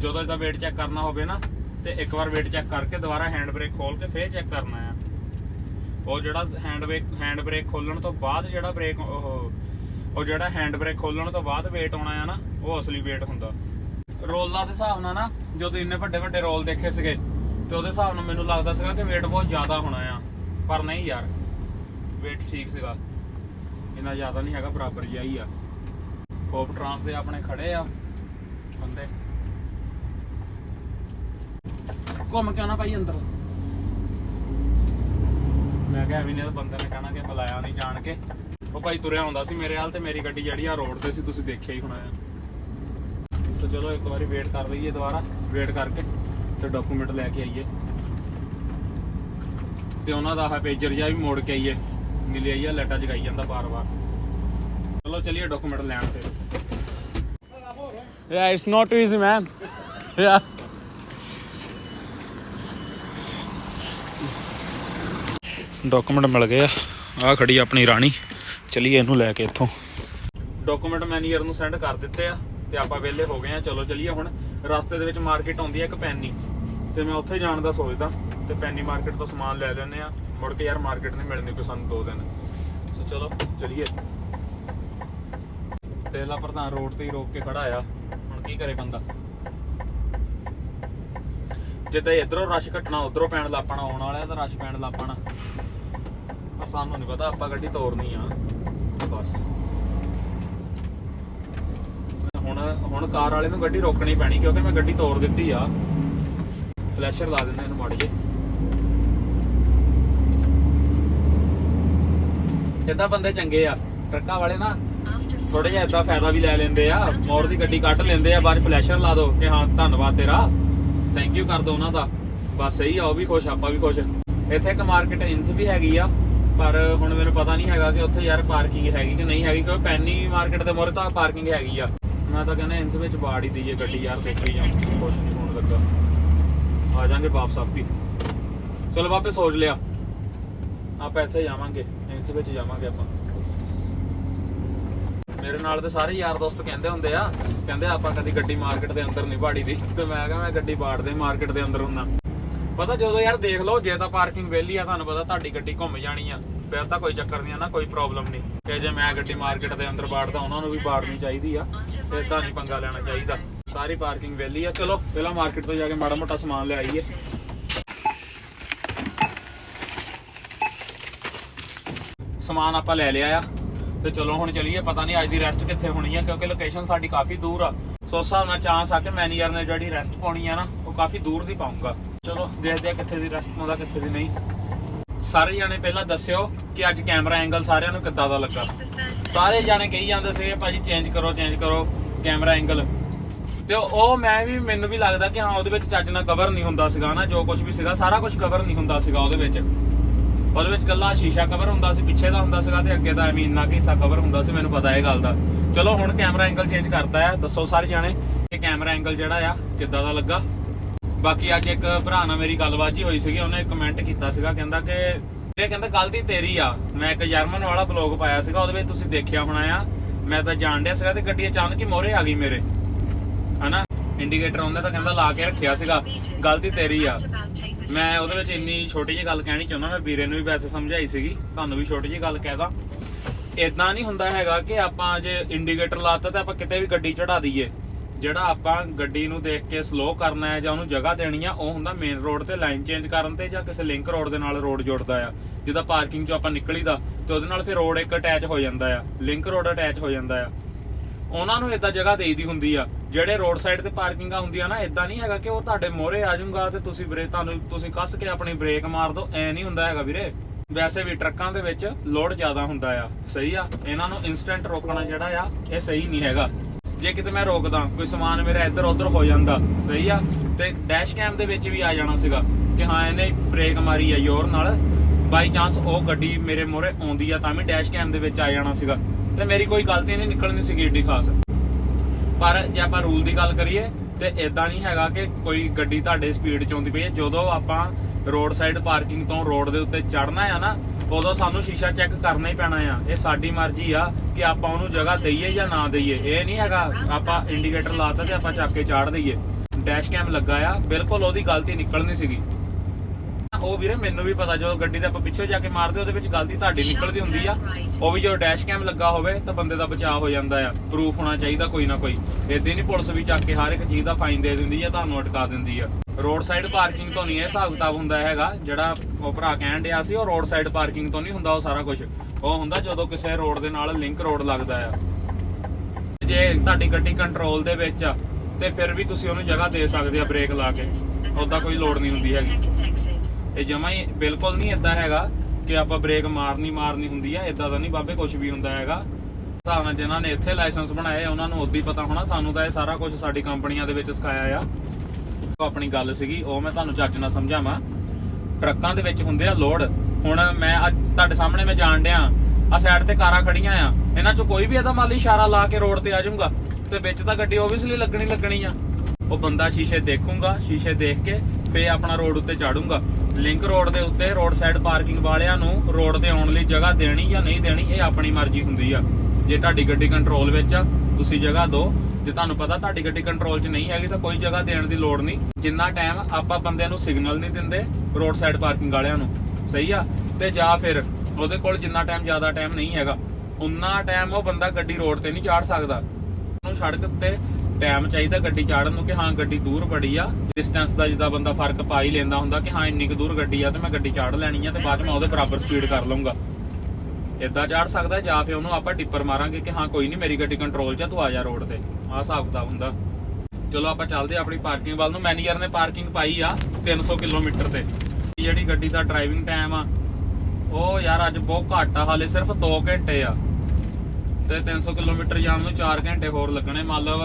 ਜਦੋਂ ਇਹਦਾ ਵੇਟ ਚੈੱਕ ਕਰਨਾ ਹੋਵੇ ਨਾ, ਤੇ ਇੱਕ ਵਾਰ ਵੇਟ ਚੈੱਕ ਕਰਕੇ ਦੁਬਾਰਾ ਹੈਂਡ ਬ੍ਰੇਕ ਖੋਲ ਕੇ ਫੇਰ ਚੈੱਕ ਕਰਨਾ ਆ। ਉਹ ਜਿਹੜਾ ਹੈਂਡ ਬ੍ਰੇਕ ਹੈਂਡ ਬ੍ਰੇਕ ਖੋਲਣ ਤੋਂ ਬਾਅਦ ਜਿਹੜਾ ਬ੍ਰੇਕ ਉਹ ਉਹ ਜਿਹੜਾ ਹੈਂਡ ਬ੍ਰੇਕ ਖੋਲਣ ਤੋਂ ਬਾਅਦ weight ਆਉਣਾ ਆ ਨਾ, ਉਹ ਅਸਲੀ weight ਹੁੰਦਾ। ਰੋਲਾਂ ਦੇ ਹਿਸਾਬ ਨਾਲ ਨਾ ਜਦੋਂ ਇੰਨੇ ਵੱਡੇ ਵੱਡੇ ਰੋਲ ਦੇਖੇ ਸੀਗੇ, ਤੇ ਉਹਦੇ ਹਿਸਾਬ ਨਾਲ ਮੈਨੂੰ ਲੱਗਦਾ ਸੀਗਾ ਕਿ weight ਬਹੁਤ ਜ਼ਿਆਦਾ ਹੋਣਾ ਆ। ਪਰ ਨਹੀਂ ਯਾਰ, weight ਠੀਕ ਸੀਗਾ। ਇੰਨਾ ਜ਼ਿਆਦਾ ਨਹੀਂ ਹੈਗਾ, ਬਰਾਬਰ ਜਿਹਾ ਹੀ ਆ। ਹੋਪ ਟਰਾਂਸ ਦੇ ਆਪਣੇ ਖੜੇ ਆ, ਬੰਦੇ। ਘੁੰਮ ਕੇ ਆਉਣਾ ਭਾਈ ਅੰਦਰ। ਮੈਂ ਕਿਹਾ ਐਵੇਂ ਨੇ ਬੰਦੇ ਨੇ ਕਹਿਣਾ ਕਿ ਬੁਲਾਇਆ ਨਹੀਂ ਜਾਣ ਕੇ। ਉਹ ਭਾਈ ਤੁਰਿਆ ਹੁੰਦਾ ਸੀ ਮੇਰੇ ਹਾਲ ਤੇ ਮੇਰੀ ਗੱਡੀ ਜਿਹੜੀ ਆ ਰੋਡ ਤੇ ਸੀ ਤੁਸੀਂ ਦੇਖਿਆ ਹੀ ਹੋਣਾ ਆ। ਤਾਂ ਚਲੋ ਇੱਕ ਵਾਰੀ ਵੇਟ ਕਰ ਲਈਏ ਦੁਬਾਰਾ ਵੇਟ ਕਰਕੇ ਤੇ ਡਾਕੂਮੈਂਟ ਲੈ ਕੇ ਆਈਏ। ਤੇ ਉਹਨਾਂ ਦਾ ਆਹ ਪੇਜਰ ਜਿਹਾ ਵੀ ਮੋੜ ਕੇ ਆਈਏ ਮਿਲਿਆ ਹੀ ਆ ਲੈਟਾ ਜਗਾਈ ਜਾਂਦਾ ਬਾਰ-ਬਾਰ। ਚਲੋ ਚਲਿਏ ਡਾਕੂਮੈਂਟ ਲੈਣ ਤੇ। Yeah, it's not easy, man. [LAUGHS] Yeah. Document ਮਿਲ ਗਏ ਆ। ਆ ਖੜੀ ਆਪਣੀ ਰਾਣੀ। ਚਲੀਏ ਇਹਨੂੰ ਲੈ ਕੇ ਇੱਥੋਂ। ਡਾਕੂਮੈਂਟ ਮੈਨੇਜਰ ਨੂੰ ਸੈਂਡ ਕਰ ਦਿੱਤੇ ਆ ਤੇ ਆਪਾਂ ਵਿਹਲੇ ਹੋ ਗਏ ਆ। ਚਲੋ ਚਲਿਏ ਹੁਣ। ਰਸਤੇ ਦੇ ਵਿੱਚ ਮਾਰਕੀਟ ਆਉਂਦੀ ਆ ਇੱਕ ਪੈਨੀ। ਤੇ ਮੈਂ ਉੱਥੇ ਜਾਣ ਦਾ ਸੋਚਦਾ। ਤੇ ਪੈਨੀ ਮਾਰਕੀਟ ਤੋਂ ਸਮਾਨ ਲੈ ਲੈਣੇ ਆ। ਮੁੜ ਕੇ ਯਾਰ ਮਾਰਕੀਟ ਨਹੀਂ ਮਿਲਣੀ ਕੋਈ ਸਾਨੂੰ ਦੋ ਦਿਨ। ਸੋ ਚਲੋ, ਚਲੀਏ। ਤੇਲਾ ਪ੍ਰਧਾਨ ਰੋਡ ਤੇ ਹੀ ਰੋਕ ਕੇ ਖੜਾ ਆ। ਹੁਣ ਕੀ ਕਰੇ ਬੰਦਾ? ਜਿੱਦਾਂ ਇਧਰੋਂ ਰਸ਼ ਘਟਣਾ, ਉਧਰੋਂ ਪੈਣ ਲੱਪਣਾ ਆਉਣ ਵਾਲਾ ਤਾਂ ਰਸ਼ ਪੈਣ ਲੱਪਣਾ ਪਰ ਸਾਨੂੰ ਨਹੀਂ ਪਤਾ, ਆਪਾਂ ਗੱਡੀ ਤੋਰਨੀ ਆ। ਬਸ। ਹੁਣ ਹੁਣ ਕਾਰ ਵਾਲੇ ਨੂੰ ਗੱਡੀ ਰੋਕਣੀ ਪੈਣੀ, ਕਿਉਂਕਿ ਮੈਂ ਗੱਡੀ ਤੋਰ ਦਿੱਤੀ ਆ। ਫਲੈਸ਼ਰ ਲਾ ਦਿੰਦੇ ਇਹਨੂੰ ਮਾੜੀ ਜੇ ਇਦਾਂ ਬੰਦੇ ਚੰਗੇ ਆ, ਟਰੱਕਾਂ ਵਾਲੇ ਨਾ ਥੋੜੇ ਜਿਹਾ ਇਦਾਂ ਫਾਇਦਾ ਵੀ ਲੈ ਲੈਂਦੇ ਆ, ਮੋਰ ਦੀ ਗੱਡੀ ਕੱਢ ਲੈਂਦੇ ਆ, ਬਾਅਦ ਫਲੈਸ਼ਰ ਲਾ ਦੋ, ਕਿ ਹਾਂ, ਧੰਨਵਾਦ ਤੇਰਾ। ਥੈਂਕ ਯੂ ਕਰ ਦੋ ਉਹਨਾਂ ਦਾ। ਬਸ ਸਹੀ ਆ, ਉਹ ਵੀ ਖੁਸ਼, ਆਪਾਂ ਵੀ ਖੁਸ਼। ਇੱਥੇ ਇੱਕ ਮਾਰਕੀਟ ਇੰਸ ਵੀ ਹੈਗੀ ਆ। ਪਰ ਹੁਣ ਮੈਨੂੰ ਪਤਾ ਨਹੀਂ ਹੈਗਾ ਕਿ ਉੱਥੇ ਯਾਰ ਪਾਰਕਿੰਗ ਹੈਗੀ ਕਿ ਨਹੀਂ ਹੈਗੀ, ਕਿਉਂਕਿ ਪੈਨੀ ਮਾਰਕੀਟ ਦੇ ਮੋਰੇ ਤਾਂ ਪਾਰਕਿੰਗ ਹੈਗੀ ਆ। ਮੈਂ ਤਾਂ ਕਹਿੰਦਾ ਇੰਸ ਵਿੱਚ ਬਾੜ ਹੀ ਦਈਏ ਗੱਡੀ ਯਾਰ, ਦੇਖੀ ਜਾਂ ਕੁਛ ਨਹੀਂ ਹੋਣ ਲੱਗਾ। ਆ ਜਾਾਂਗੇ ਵਾਪਸ ਆਪੀ ਚਲੋ ਵਾਪਸ ਸੋਚ ਲਿਆ। ਆਪਾਂ ਇੱਥੇ ਜਾਵਾਂਗੇ, ਇੰਸ ਵਿੱਚ ਜਾਵਾਂਗੇ ਆਪਾਂ। ਮੇਰੇ ਨਾਲ ਤੇ ਸਾਰੇ ਯਾਰ ਦੋਸਤ ਕਹਿੰਦੇ ਹੁੰਦੇ ਆ, ਕਹਿੰਦੇ ਆਪਾਂ ਕਦੀ ਗੱਡੀ ਮਾਰਕੀਟ ਦੇ ਅੰਦਰ ਨਹੀਂ ਬਾੜੀ ਦੀ ਤੇ ਮੈਂ ਕਿਹਾ ਮੈਂ ਗੱਡੀ ਬਾੜਦੇ ਮਾਰਕੀਟ ਦੇ ਅੰਦਰ ਹੁੰਦਾ ਪਤਾ ਜਦੋਂ ਯਾਰ ਦੇਖ ਲਓ, ਜੇ ਤਾਂ ਪਾਰਕਿੰਗ ਵਿਹਲੀ ਆ, ਤੁਹਾਨੂੰ ਪਤਾ ਤੁਹਾਡੀ ਗੱਡੀ ਘੁੰਮ ਜਾਣੀ ਆ। ਫਿਰ ਤਾਂ ਕੋਈ ਚੱਕਰ ਨਹੀਂ ਆ ਨਾ, ਕੋਈ ਪ੍ਰੋਬਲਮ ਨਹੀਂ। ਕਿ ਜੇ ਮੈਂ ਗੱਡੀ ਮਾਰਕੀਟ ਦੇ ਅੰਦਰ ਬਾੜਦਾ, ਉਹਨਾਂ ਨੂੰ ਵੀ ਬਾੜਨੀ ਚਾਹੀਦੀ ਆ ਫਿਰ ਤਾਂ ਨਹੀਂ ਪੰਗਾ ਲੈਣਾ ਚਾਹੀਦਾ। ਸਾਰੀ ਪਾਰਕਿੰਗ ਵਿਹਲੀ ਆ। ਚਲੋ, ਪਹਿਲਾਂ ਮਾਰਕੀਟ ਤੋਂ ਜਾ ਕੇ ਮਾੜਾ ਮੋਟਾ ਸਮਾਨ ਲੈ ਆਈਏ। ਸਮਾਨ ਆਪਾਂ ਲੈ ਲਿਆ ਆ। ਤੇ ਚਲੋ ਹੁਣ ਚਲੀਏ, ਪਤਾ ਨਹੀਂ ਅੱਜ ਦੀ ਰੈਸਟ ਕਿੱਥੇ ਹੋਣੀ ਆ, ਕਿਉਂਕਿ ਲੋਕੇਸ਼ਨ ਸਾਡੀ ਕਾਫੀ ਦੂਰ ਆ। ਸੋ ਉਸ ਹਿਸਾਬ ਨਾਲ ਚਾਂਸ ਆ ਕਿ ਮੈਨੇਜਰ ਨੇ ਜਿਹੜੀ ਰੈਸਟ ਪਾਉਣੀ ਆ ਨਾ, ਉਹ ਕਾਫੀ ਦੂਰ ਦੀ ਪਾਉਂਗਾ ਚਲੋ, ਦੇਖਦੇ ਆ ਕਿੱਥੇ ਦੀ ਰੈਸਟ ਪਾਉਂਦਾ ਕਿੱਥੇ ਦੀ ਨਹੀਂ। ਸਾਰੇ ਜਾਣੇ ਪਹਿਲਾਂ ਦੱਸਿਓ ਕਿ ਅੱਜ ਕੈਮਰਾ ਐਂਗਲ ਸਾਰਿਆਂ ਨੂੰ ਕਿੱਦਾਂ ਦਾ ਲੱਗਾ? ਸਾਰੇ ਜਾਣੇ ਕਹੀ ਜਾਂਦੇ ਸੀਗੇ, ਭਾਜੀ ਚੇਂਜ ਕਰੋ ਚੇਂਜ ਕਰੋ ਕੈਮਰਾ ਐਂਗਲ ਤੇ ਉਹ ਮੈਂ ਵੀ, ਮੈਨੂੰ ਵੀ ਲੱਗਦਾ ਕਿ ਹਾਂ, ਉਹਦੇ ਵਿੱਚ ਚੱਜ ਨਾਲ ਕਵਰ ਨਹੀਂ ਹੁੰਦਾ ਸੀਗਾ ਨਾ ਜੋ ਕੁਝ ਵੀ ਸੀਗਾ, ਸਾਰਾ ਕੁਝ ਕਵਰ ਨਹੀਂ ਹੁੰਦਾ ਸੀਗਾ ਉਹਦੇ ਵਿੱਚ। ਉਹਦੇ ਵਿੱਚ ਕੱਲਾ ਸ਼ੀਸ਼ਾ ਕਵਰ ਹੁੰਦਾ ਸੀ, ਪਿੱਛੇ ਦਾ ਹੁੰਦਾ ਸੀਗਾ ਤੇ ਅੱਗੇ ਦਾ ਐਵੇਂ ਇੰਨਾ ਕਿ ਹਿੱਸਾ ਕਵਰ ਹੁੰਦਾ ਸੀ, ਮੈਨੂੰ ਪਤਾ ਇਹ ਗੱਲ ਦਾ। ਚਲੋ, ਹੁਣ ਕੈਮਰਾ ਐਂਗਲ ਚੇਂਜ ਕਰਤਾ ਹੈ, ਦੱਸੋ ਸਾਰੇ ਜਾਣੇ ਕਿ ਕੈਮਰਾ ਐਂਗਲ ਜਿਹੜਾ ਆ, ਕਿੱਦਾਂ ਦਾ ਲੱਗਾ? ਬਾਕੀ ਅੱਜ ਇੱਕ ਭਰਾ ਨਾਲ ਮੇਰੀ ਗੱਲਬਾਤ ਜੀ ਹੋਈ ਸੀਗੀ, ਉਹਨੇ ਕਮੈਂਟ ਕੀਤਾ ਸੀਗਾ, ਕਹਿੰਦਾ ਕਿ ਇਹ ਕਹਿੰਦਾ, ਗਲਤੀ ਤੇਰੀ ਆ। ਮੈਂ ਇੱਕ ਜਰਮਨ ਵਾਲਾ ਬਲੌਗ ਪਾਇਆ ਸੀਗਾ, ਉਹਦੇ ਵਿੱਚ ਤੁਸੀਂ ਦੇਖਿਆ ਹੋਣਾ ਆ। ਮੈਂ ਤਾਂ ਜਾਣ ਡਿਆ ਸੀਗਾ ਤੇ ਗੱਡੀ ਅਚਾਨਕ ਹੀ ਮੋਰੇ ਆ ਗਈ ਮੇਰੇ। ਹਨਾ? ਇੰਡੀਕੇਟਰ ਉਹਨੇ ਤਾਂ ਕਹਿੰਦਾ ਲਾ ਕੇ ਰੱਖਿਆ ਸੀਗਾ, ਗਲਤੀ ਤੇਰੀ ਆ। ਮੈਂ ਉਹਦੇ ਵਿੱਚ ਇੰਨੀ ਛੋਟੀ ਜਿਹੀ ਗੱਲ ਕਹਿਣੀ ਚਾਹੁੰਦਾ, ਮੈਂ ਵੀਰੇ ਨੂੰ ਵੀ ਵੈਸੇ ਸਮਝਾਈ ਸੀਗੀ, ਤੁਹਾਨੂੰ ਵੀ ਛੋਟੀ ਜਿਹੀ ਗੱਲ ਕਹਿਦਾ ਇਦਾਂ ਨਹੀਂ ਹੁੰਦਾ ਹੈਗਾ ਕਿ ਆਪਾਂ ਜੇ ਇੰਡੀਕੇਟਰ ਲਾਤਾ ਤਾਂ ਆਪਾਂ ਕਿਤੇ ਵੀ ਗੱਡੀ ਚੜਾ ਦਈਏ। ਜਿਹੜਾ ਆਪਾਂ ਗੱਡੀ ਨੂੰ ਦੇਖ ਕੇ ਸਲੋ ਕਰਨਾ ਹੈ ਜਾਂ ਉਹਨੂੰ ਜਗ੍ਹਾ ਦੇਣੀ ਆ, ਉਹ ਹੁੰਦਾ ਮੇਨ ਰੋਡ ਤੇ ਲਾਈਨ ਚੇਂਜ ਕਰਨ ਤੇ ਜਾਂ ਕਿਸੇ ਲਿੰਕ ਰੋਡ ਦੇ ਨਾਲ ਰੋਡ ਜੁੜਦਾ ਆ। ਜਿੱਦਾਂ ਪਾਰਕਿੰਗ 'ਚੋਂ ਆਪਾਂ ਨਿਕਲੀਦਾ, ਤੇ ਉਹਦੇ ਨਾਲ ਫਿਰ ਰੋਡ ਇੱਕ ਅਟੈਚ ਹੋ ਜਾਂਦਾ ਆ ਲਿੰਕ ਰੋਡ ਅਟੈਚ ਹੋ ਜਾਂਦਾ ਆ। ਉਹਨਾਂ ਨੂੰ ਇਦਾਂ ਜਗ੍ਹਾ ਦੇਈਦੀ ਹੁੰਦੀ ਆ, ਜਿਹੜੇ ਰੋਡ ਸਾਈਡ ਤੇ ਪਾਰਕਿੰਗਾਂ ਹੁੰਦੀਆਂ ਨਾ ਇਦਾਂ ਨਹੀਂ ਹੈਗਾ ਕਿ ਉਹ ਤੁਹਾਡੇ ਮੋਹਰੇ ਆ ਜਾਊਗਾ ਤੇ ਤੁਸੀਂ ਬ੍ਰੇਕ ਤੁਹਾਨੂੰ, ਤੁਸੀਂ ਕੱਸ ਕੇ ਆਪਣੀ ਬ੍ਰੇਕ ਮਾਰ ਦੋ, ਐ ਨਹੀਂ ਹੁੰਦਾ ਹੈਗਾ ਵੀਰੇ। ਵੈਸੇ ਵੀ ਟਰੱਕਾਂ ਦੇ ਵਿੱਚ ਲੋਡ ਜ਼ਿਆਦਾ ਹੁੰਦਾ ਆ, ਸਹੀ ਆ? ਇਹਨਾਂ ਨੂੰ ਇਨਸਟੈਂਟ ਰੋਕਣਾ ਜਿਹੜਾ ਆ, ਇਹ ਸਹੀ ਨਹੀਂ ਹੈਗਾ। ਜੇ ਕਿਤੇ ਮੈਂ ਰੋਕਦਾ, ਕੋਈ ਸਮਾਨ ਮੇਰਾ ਇੱਧਰ ਉੱਧਰ ਹੋ ਜਾਂਦਾ, ਸਹੀ ਆ? ਤੇ ਡੈਸ਼ ਕੈਮ ਦੇ ਵਿੱਚ ਵੀ ਆ ਜਾਣਾ ਸੀਗਾ ਕਿ ਹਾਂ, ਇਹਨੇ ਬ੍ਰੇਕ ਮਾਰੀ ਆ ਜ਼ੋਰ ਨਾਲ। ਬਾਈ ਚਾਂਸ ਉਹ ਗੱਡੀ ਮੇਰੇ ਮੋਹਰੇ ਆਉਂਦੀ ਆ, ਤਾਂ ਵੀ ਡੈਸ਼ ਕੈਮ ਦੇ ਵਿੱਚ ਆ ਜਾਣਾ ਸੀਗਾ। ਤੇ ਮੇਰੀ ਕੋਈ ਗਲਤੀ ਨਹੀਂ ਨਿਕਲਣੀ ਸੀਗੀ ਏਡੀ ਖਾਸ। ਪਰ ਜੇ ਆਪਾਂ ਰੂਲ ਦੀ ਗੱਲ ਕਰੀਏ, ਤੇ ਇਦਾਂ ਨਹੀਂ ਹੈਗਾ ਕਿ ਕੋਈ ਗੱਡੀ ਤੁਹਾਡੇ ਸਪੀਡ 'ਚ ਆਉਂਦੀ ਪਈ ਹੈ। ਜਦੋਂ ਆਪਾਂ ਰੋਡ ਸਾਈਡ ਪਾਰਕਿੰਗ ਤੋਂ ਰੋਡ ਦੇ ਉੱਤੇ ਚੜਨਾ ਆ ਨਾ ਉਦੋਂ ਸਾਨੂੰ ਸ਼ੀਸ਼ਾ ਚੈੱਕ ਕਰਨਾ ਹੀ ਪੈਣਾ ਆ। ਇਹ ਸਾਡੀ ਮਰਜ਼ੀ ਆ ਕਿ ਆਪਾਂ ਉਹਨੂੰ ਜਗ੍ਹਾ ਦਈਏ ਜਾਂ ਨਾ ਦਈਏ। ਇਹ ਨਹੀਂ ਹੈਗਾ, ਆਪਾਂ ਇੰਡੀਕੇਟਰ ਲਾਤਾ ਤੇ ਆਪਾਂ ਚੱਕ ਕੇ ਚਾੜ ਦਈਏ। ਡੈਸ਼ ਕੈਮ ਲੱਗਾ ਆ, ਬਿਲਕੁਲ ਉਹਦੀ ਗਲਤੀ ਨਿਕਲਣੀ ਸੀਗੀ। ਉਹ ਵੀਰੇ ਮੈਨੂੰ ਵੀ ਪਤਾ, ਜਦੋਂ ਗੱਡੀ ਦੇ ਆਪਾਂ ਪਿੱਛੇ ਜਾ ਕੇ ਮਾਰਦੇ ਉਹਦੇ ਵਿੱਚ ਗਲਤੀ ਤੁਹਾਡੀ ਨਿਕਲਦੀ ਹੁੰਦੀ ਆ। ਉਹ ਵੀ ਜਦੋਂ ਡੈਸ਼ ਕੈਮ ਲੱਗਾ ਹੋਵੇ ਤਾਂ ਬੰਦੇ ਦਾ ਬਚਾਅ ਹੋ ਜਾਂਦਾ ਆ। ਪ੍ਰੂਫ ਹੋਣਾ ਚਾਹੀਦਾ ਕੋਈ ਨਾ ਕੋਈ। ਏਦਾਂ ਨਹੀਂ ਪੁਲਿਸ ਵੀ ਚੱਕ ਕੇ ਹਰ ਇੱਕ ਚੀਜ਼ ਦਾ ਫਾਈਨ ਦੇ ਦਿੰਦੀ ਆ ਤੁਹਾਨੂੰ ਅਟਕਾ ਦਿੰਦੀ ਆ। ਰੋਡ ਸਾਈਡ ਪਾਰਕਿੰਗ ਤੋਂ ਨਹੀਂ ਇਹ ਹਿਸਾਬ ਕਿਤਾਬ ਹੁੰਦਾ ਹੈਗਾ। ਜਿਹੜਾ ਉਹ ਭਰਾ ਕਹਿਣ ਡਿਆ ਸੀ, ਉਹ ਰੋਡ ਸਾਈਡ ਪਾਰਕਿੰਗ ਤੋਂ ਨਹੀਂ ਹੁੰਦਾ ਉਹ ਸਾਰਾ ਕੁਝ ਉਹ ਹੁੰਦਾ ਜਦੋਂ ਕਿਸੇ ਰੋਡ ਦੇ ਨਾਲ ਲਿੰਕ ਰੋਡ ਲੱਗਦਾ ਆ। ਜੇ ਤੁਹਾਡੀ ਗੱਡੀ ਕੰਟਰੋਲ ਦੇ ਵਿੱਚ ਆ, ਤੇ ਫਿਰ ਵੀ ਤੁਸੀਂ ਉਹਨੂੰ ਜਗ੍ਹਾ ਦੇ ਸਕਦੇ ਆ ਬ੍ਰੇਕ ਲਾ ਕੇ। ਉਦਾਂ ਕੋਈ ਲੋੜ ਨਹੀਂ ਹੁੰਦੀ ਹੈਗੀ। ਇਹ ਜਮਾ ਹੀ ਬਿਲਕੁਲ ਨਹੀਂ ਇਦਾਂ ਹੈਗਾ ਕਿ ਆਪਾਂ ਬ੍ਰੇਕ ਮਾਰਨੀ ਮਾਰਨੀ ਹੁੰਦੀ ਆ ਇਦਾਂ ਦਾ ਨਹੀਂ ਬਾਬੇ ਕੁਝ ਵੀ ਹੁੰਦਾ ਹੈਗਾ। ਹਿਸਾਬ ਨਾਲ ਜਿਨ੍ਹਾਂ ਨੇ ਇੱਥੇ ਲਾਇਸੈਂਸ ਬਣਾਏ, ਉਹਨਾਂ ਨੂੰ ਉਦੋਂ ਹੀ ਪਤਾ ਹੋਣਾ, ਸਾਨੂੰ ਤਾਂ ਇਹ ਸਾਰਾ ਕੁਝ ਸਾਡੀ ਕੰਪਨੀਆਂ ਦੇ ਵਿੱਚ ਸਿਖਾਇਆ ਆ। ਆਪਣੀ ਗੱਲ ਸੀਗੀ, ਉਹ ਮੈਂ ਤੁਹਾਨੂੰ ਚੱਜ ਨਾਲ ਸਮਝਾਵਾਂ। ਟਰੱਕਾਂ ਦੇ ਵਿੱਚ ਹੁੰਦੇ ਆ ਲੋਡ। ਹੁਣ ਮੈਂ ਅੱਜ ਤੁਹਾਡੇ ਸਾਹਮਣੇ ਮੈਂ ਜਾਣ ਡਿਆ ਆ ਸਾਈਡ ਤੇ ਕਾਰਾਂ ਖੜੀਆਂ ਆ, ਇਹਨਾਂ ਚੋਂ ਕੋਈ ਵੀ ਇਹਦਾ ਮਾਲੀ ਇਸ਼ਾਰਾ ਲਾ ਕੇ ਰੋਡ ਤੇ ਆ ਜਾਊਗਾ, ਤੇ ਵਿੱਚ ਤਾਂ ਗੱਡੀ ਓਬਵੀਅਸਲੀ ਲੱਗਣੀ ਲੱਗਣੀ ਆ। ਉਹ ਬੰਦਾ ਸ਼ੀਸ਼ੇ ਦੇਖੂਗਾ, ਸ਼ੀਸ਼ੇ ਦੇਖ ਕੇ ਫੇ ਆਪਣਾ ਰੋਡ ਉੱਤੇ ਚਾੜੂਗਾ। ਲਿੰਕ ਰੋਡ ਦੇ ਉੱਤੇ ਰੋਡ ਸਾਈਡ ਪਾਰਕਿੰਗ ਵਾਲਿਆਂ ਨੂੰ ਰੋਡ ਤੇ ਆਉਣ ਲਈ ਜਗ੍ਹਾ ਦੇਣੀ ਜਾਂ ਨਹੀਂ ਦੇਣੀ, ਇਹ ਆਪਣੀ ਮਰਜ਼ੀ ਹੁੰਦੀ ਆ। ਜੇ ਤੁਹਾਡੀ ਗੱਡੀ ਕੰਟਰੋਲ ਵਿੱਚ ਆ ਤੁਸੀਂ ਜਗ੍ਹਾ ਦਿਓ। ਜੇ ਤੁਹਾਨੂੰ ਪਤਾ ਤੁਹਾਡੀ ਗੱਡੀ ਕੰਟਰੋਲ 'ਚ ਨਹੀਂ ਹੈਗੀ ਤਾਂ ਕੋਈ ਜਗ੍ਹਾ ਦੇਣ ਦੀ ਲੋੜ ਨਹੀਂ। ਜਿੰਨਾ ਟਾਈਮ ਆਪਾਂ ਬੰਦਿਆਂ ਨੂੰ ਸਿਗਨਲ ਨਹੀਂ ਦਿੰਦੇ ਰੋਡ ਸਾਈਡ ਪਾਰਕਿੰਗ ਵਾਲਿਆਂ ਨੂੰ। ਸਹੀ ਆ? ਤੇ ਜਾਂ ਫਿਰ ਉਹਦੇ ਕੋਲ ਜਿੰਨਾ ਟਾਈਮ ਜ਼ਿਆਦਾ ਟਾਈਮ ਨਹੀਂ ਹੈਗਾ, ਉਨਾ ਟਾਈਮ ਉਹ ਬੰਦਾ ਗੱਡੀ ਰੋਡ ਤੇ ਨਹੀਂ ਚਾੜ ਸਕਦਾ। ਉਹਨੂੰ ਸੜਕ ਤੇ ਟਾਈਮ ਚਾਹੀਦਾ ਗੱਡੀ ਚਾੜਨ ਨੂੰ ਕਿ ਹਾਂ ਗੱਡੀ ਦੂਰ ਬੜੀ ਆ। ਡਿਸਟੈਂਸ ਦਾ ਜਿੱਦਾਂ ਬੰਦਾ ਫ਼ਰਕ ਪਾ ਹੀ ਲੈਂਦਾ ਹੁੰਦਾ ਕਿ ਹਾਂ ਇੰਨੀ ਕੁ ਦੂਰ ਗੱਡੀ ਆ ਤੇ ਮੈਂ ਗੱਡੀ ਚਾੜ ਲੈਣੀ ਆ ਤੇ ਬਾਅਦ ਚ ਮੈਂ ਉਹਦੇ ਬਰਾਬਰ ਸਪੀਡ ਕਰ ਲਵਾਂਗਾ ਇਦਾਂ ਚਾੜ ਸਕਦਾ ਜਾਂ ਫਿਰ ਉਹਨੂੰ ਆਪਾਂ ਟਿੱਪਰ ਮਾਰਾਂਗੇ ਕਿ ਹਾਂ, ਕੋਈ ਨਹੀਂ ਮੇਰੀ ਗੱਡੀ ਕੰਟਰੋਲ 'ਚ ਤੂੰ ਆ ਜਾ ਰੋਡ ਤੇ। ਆਹ ਹਿਸਾਬ ਕਿਤਾਬ ਹੁੰਦਾ। ਚਲੋ, ਆਪਾਂ ਚੱਲਦੇ ਆ ਆਪਣੀ ਪਾਰਕਿੰਗ ਵੱਲ ਨੂੰ। ਮੈਨੇਜਰ ਨੇ ਪਾਰਕਿੰਗ ਪਾਈ ਆ 300 ਕਿਲੋਮੀਟਰ ਤੇ। ਜਿਹੜੀ ਗੱਡੀ ਦਾ ਡਰਾਈਵਿੰਗ ਟਾਈਮ ਆ, ਉਹ ਯਾਰ ਅੱਜ ਬਹੁਤ ਘੱਟ ਆ, ਹਾਲੇ ਸਿਰਫ 2 ਘੰਟੇ ਆ। ਤੇ 300 ਕਿਲੋਮੀਟਰ ਜਾਣ ਨੂੰ 4 ਘੰਟੇ ਹੋਰ ਲੱਗਣੇ। ਮੰਨ ਲਓ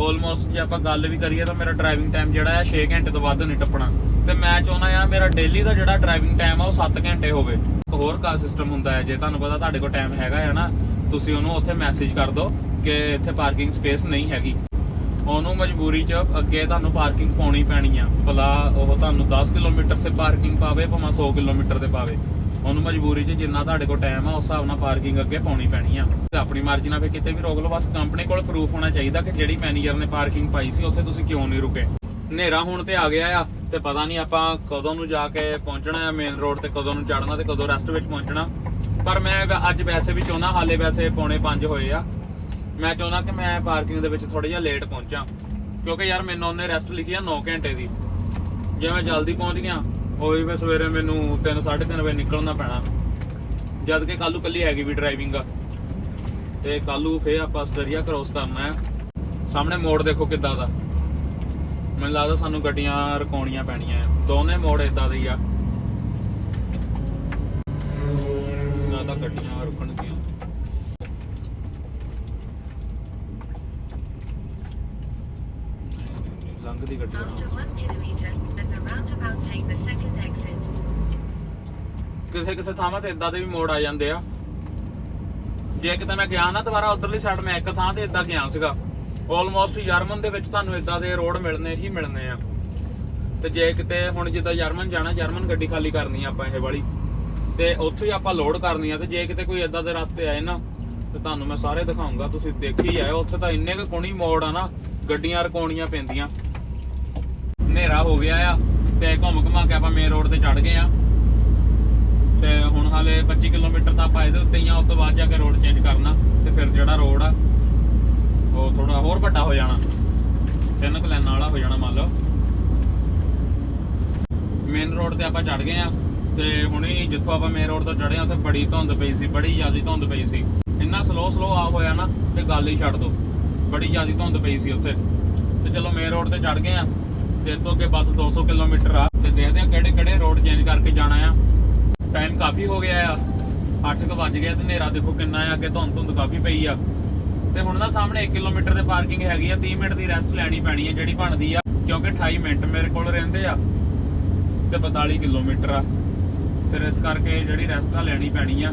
ਆਲਮੋਸਟ ਜੇ ਆਪਾਂ ਗੱਲ ਵੀ ਕਰੀਏ ਤਾਂ ਮੇਰਾ ਡਰਾਈਵਿੰਗ ਟਾਈਮ ਜਿਹੜਾ ਆ 6 ਘੰਟੇ ਤੋਂ ਵੱਧ ਨਹੀਂ ਟੱਪਣਾ। ਤੇ ਮੈਂ ਚਾਹੁੰਦਾ ਆ ਮੇਰਾ ਡੇਲੀ ਦਾ ਜਿਹੜਾ ਡਰਾਈਵਿੰਗ ਟਾਈਮ ਆ ਉਹ 7 ਘੰਟੇ ਹੋਵੇ। ਹੋਰ ਕਾ ਸਿਸਟਮ ਹੁੰਦਾ ਹੈ, ਜੇ ਤੁਹਾਨੂੰ ਪਤਾ ਤੁਹਾਡੇ ਕੋਲ ਟਾਈਮ ਹੈਗਾ ਹੈ ਨਾ, ਤੁਸੀਂ ਉਹਨੂੰ ਉੱਥੇ ਮੈਸੇਜ ਕਰ ਦਿਓ ਕਿ ਇੱਥੇ ਪਾਰਕਿੰਗ ਸਪੇਸ ਨਹੀਂ ਹੈਗੀ। ਉਹਨੂੰ ਮਜਬੂਰੀ 'ਚ ਅੱਗੇ ਤੁਹਾਨੂੰ ਪਾਰਕਿੰਗ ਪਾਉਣੀ ਪੈਣੀ ਆ। ਭਲਾ ਉਹ ਤੁਹਾਨੂੰ 10 ਕਿਲੋਮੀਟਰ ਤੇ ਪਾਰਕਿੰਗ ਪਾਵੇ, ਭਾਵੇਂ 100 ਕਿਲੋਮੀਟਰ ਤੇ ਪਾਵੇ। ਉਹਨੂੰ ਮਜਬੂਰੀ 'ਚ ਜਿੰਨਾ ਤੁਹਾਡੇ ਕੋਲ ਟਾਈਮ ਆ, ਉਸ ਹਿਸਾਬ ਨਾਲ ਪਾਰਕਿੰਗ ਅੱਗੇ ਪਾਉਣੀ ਪੈਣੀ ਆ। ਤੇ ਆਪਣੀ ਮਰਜ਼ੀ ਨਾਲ ਫੇ ਕਿਤੇ ਵੀ ਰੋਕ ਲਓ, ਬਸ ਕੰਪਨੀ ਕੋਲ ਪ੍ਰੂਫ ਹੋਣਾ ਚਾਹੀਦਾ ਕਿ ਜਿਹੜੀ ਮੈਨੇਜਰ ਨੇ ਪਾਰਕਿੰਗ ਪਾਈ ਸੀ, ਉੱਥੇ ਤੁਸੀਂ ਕਿਉਂ ਨਹੀਂ ਰੁਕੇ। ਹਨੇਰਾ ਹੁਣ ਤੇ ਆ ਗਿਆ ਆ, ਤੇ ਪਤਾ ਨਹੀਂ ਆਪਾਂ ਕਦੋਂ ਨੂੰ ਜਾ ਕੇ ਪਹੁੰਚਣਾ ਆ ਮੇਨ ਰੋਡ ਤੇ, ਕਦੋਂ ਨੂੰ ਚੜਨਾ ਤੇ ਕਦੋਂ ਰੈਸਟ ਵਿੱਚ ਪਹੁੰਚਣਾ। ਪਰ ਮੈਂ ਅੱਜ ਵੈਸੇ ਵੀ ਚਾਹੁੰਦਾ, ਹਾਲੇ ਵੈਸੇ ਪੌਣੇ 5 ਹੋਏ ਆ। ਮੈਂ ਚਾਹੁੰਦਾ ਕਿ ਮੈਂ ਪਾਰਕਿੰਗ ਦੇ ਵਿੱਚ ਥੋੜਾ ਜਿਹਾ ਲੇਟ ਪਹੁੰਚਾਂ। ਕਿਉਂਕਿ ਯਾਰ ਮੈਨੂੰ ਉਹਨੇ ਰੈਸਟ ਲਿਖੀ ਆ 9 ਘੰਟੇ ਦੀ। ਜੇ ਮੈਂ ਜਲਦੀ ਪਹੁੰਚ ਗਿਆ ਉਹੀ ਮੈਂ ਸਵੇਰੇ ਮੈਨੂੰ 3 3:30 ਵਜੇ ਨਿਕਲਣਾ ਪੈਣਾ। ਜਦ ਕਿ ਕੱਲੂ ਕੱਲੀ ਹੈਗੀ ਵੀ ਡਰਾਈਵਿੰਗ ਆ। ਤੇ ਕੱਲੂ ਫੇਰ ਆਪਾਂ ਸਟਰੀਆ ਕ੍ਰੋਸ ਕਰਨਾ ਹੈ। ਸਾਹਮਣੇ ਮੋੜ ਦੇਖੋ ਕਿੱਦਾਂ ਦਾ। ਮੈਨੂੰ ਲੱਗਦਾ ਸਾਨੂੰ ਗੱਡੀਆਂ ਰਕਾਉਣੀਆਂ ਪੈਣੀਆਂ ਦੋਨੇ ਮੋੜ ਇਦਾਂ ਦੇ ਆ। ਲੱਗਦਾ ਗੱਡੀਆਂ ਰੁਕਣਗੀਆਂ ਲੰਘਦੀ ਗੱਡੀ। Roundabout, take the second exit. ਕਿਸੇ ਕਿਸੇ ਥਾਵਾਂ ਤੇ ਇਦਾਂ ਦੇ ਵੀ ਮੋੜ ਆ ਜਾਂਦੇ ਆ। ਜੇ ਕਿਤੇ ਮੈਂ ਗਿਆ ਨਾ ਦੁਬਾਰਾ ਉਧਰਲੀ ਸਾਈਡ ਮੈਂ ਇੱਕ ਥਾਂ ਤੇ ਇਦਾਂ ਗਿਆ ਸੀਗਾ। ਆਲਮੋਸਟ ਜਰਮਨ ਦੇ ਵਿੱਚ ਤੁਹਾਨੂੰ ਇਦਾਂ ਦੇ ਰੋਡ ਮਿਲਣੇ ਹੀ ਮਿਲਣੇ ਆ। ਤੇ ਜੇ ਕਿਤੇ ਹੁਣ ਜਿੱਦਾਂ ਜਰਮਨ ਜਾਣਾ ਜਰਮਨ ਗੱਡੀ ਖਾਲੀ ਕਰਨੀ ਆ ਆਪਾਂ ਇਹ ਵਾਲੀ। ਤੇ ਉੱਥੇ ਹੀ ਆਪਾਂ ਲੋਡ ਕਰਨੀ ਆ ਤੇ ਜੇ ਕਿਤੇ ਕੋਈ ਇਦਾਂ ਦੇ ਰਸਤੇ ਆਏ ਨਾ ਤੇ ਤੁਹਾਨੂੰ ਮੈਂ ਸਾਰੇ ਦਿਖਾਉਂਗਾ ਤੁਸੀਂ ਦੇਖੀ ਆਏ ਉੱਥੇ ਤਾਂ ਇੰਨੇ ਕੁ ਕੋਣੀ ਮੋੜ ਆ ਨਾ ਗੱਡੀਆਂ ਰਕਾਉਣੀਆਂ ਪੈਂਦੀਆਂ। ਹਨੇਰਾ ਹੋ ਗਿਆ ਆ। ਤੇ ਘੁੰਮ ਘੁਮਾ ਕੇ ਆਪਾਂ ਮੇਨ ਰੋਡ ਤੇ ਚੜ ਗਏ ਆ। ਤੇ ਹੁਣ ਹਾਲੇ 25 ਕਿਲੋਮੀਟਰ ਤਾਂ ਆਪਾਂ ਇਹਦੇ ਉੱਤੇ ਹੀ ਆ, ਉਸ ਤੋਂ ਬਾਅਦ ਜਾ ਕੇ ਰੋਡ ਚੇਂਜ ਕਰਨਾ ਤੇ ਫਿਰ ਜਿਹੜਾ ਰੋਡ ਆ, ਉਹ ਥੋੜਾ ਹੋਰ ਵੱਡਾ ਹੋ ਜਾਣਾ। ਤਿੰਨ ਕੁ ਵਾਲਾ ਹੋ ਜਾਣਾ ਮੰਨ ਲਓ। ਮੇਨ ਰੋਡ ਤੇ ਆਪਾਂ ਚੜ ਗਏ ਆ ਤੇ ਹੁਣੀ ਜਿੱਥੋਂ ਆਪਾਂ ਮੇਨ ਰੋਡ ਤੋਂ ਚੜੇ ਆ, ਉੱਥੇ ਬੜੀ ਧੁੰਦ ਪਈ ਸੀ, ਬੜੀ ਜ਼ਿਆਦਾ ਧੁੰਦ ਪਈ ਸੀ। ਇੰਨਾ ਸਲੋ ਸਲੋ ਆ ਹੋਇਆ ਨਾ ਤੇ ਗੱਲ ਹੀ ਛੱਡ ਦੋ। ਬੜੀ ਜ਼ਿਆਦਾ ਧੁੰਦ ਪਈ ਸੀ ਉੱਥੇ। ਤੇ ਚਲੋ ਮੇਨ ਰੋਡ ਤੇ ਚੜ ਗਏ ਆ। ਤੇ ਇੱਥੋਂ ਅੱਗੇ ਬਸ 200 ਕਿਲੋਮੀਟਰ ਆ ਤੇ ਦੇਖਦੇ ਆ ਕਿਹੜੇ ਕਿਹੜੇ ਰੋਡ ਚੇਂਜ ਕਰਕੇ ਜਾਣਾ ਆ। ਟਾਈਮ ਕਾਫੀ ਹੋ ਗਿਆ ਆ। 8:00 ਵੱਜ ਗਿਆ ਤੇ ਹਨੇਰਾ ਦੇਖੋ ਕਿੰਨਾ ਆ, ਅੱਗੇ ਧੁੰਦ ਧੁੰਦ ਕਾਫੀ ਪਈ ਆ। ਤੇ ਹੁਣ ਨਾ ਸਾਹਮਣੇ 1 ਕਿਲੋਮੀਟਰ ਦੇ ਪਾਰਕਿੰਗ ਹੈਗੀ ਆ 30 ਮਿੰਟ ਦੀ ਰੈਸਟ ਲੈਣੀ ਪੈਣੀ ਆ ਜਿਹੜੀ ਬਣਦੀ ਆ, ਕਿਉਂਕਿ 28 ਮਿੰਟ ਮੇਰੇ ਕੋਲ ਰਹਿੰਦੇ ਆ ਤੇ 42 ਕਿਲੋਮੀਟਰ ਆ। ਫਿਰ ਇਸ ਕਰਕੇ ਜਿਹੜੀ ਰੈਸਟ ਆ ਲੈਣੀ ਪੈਣੀ ਆ।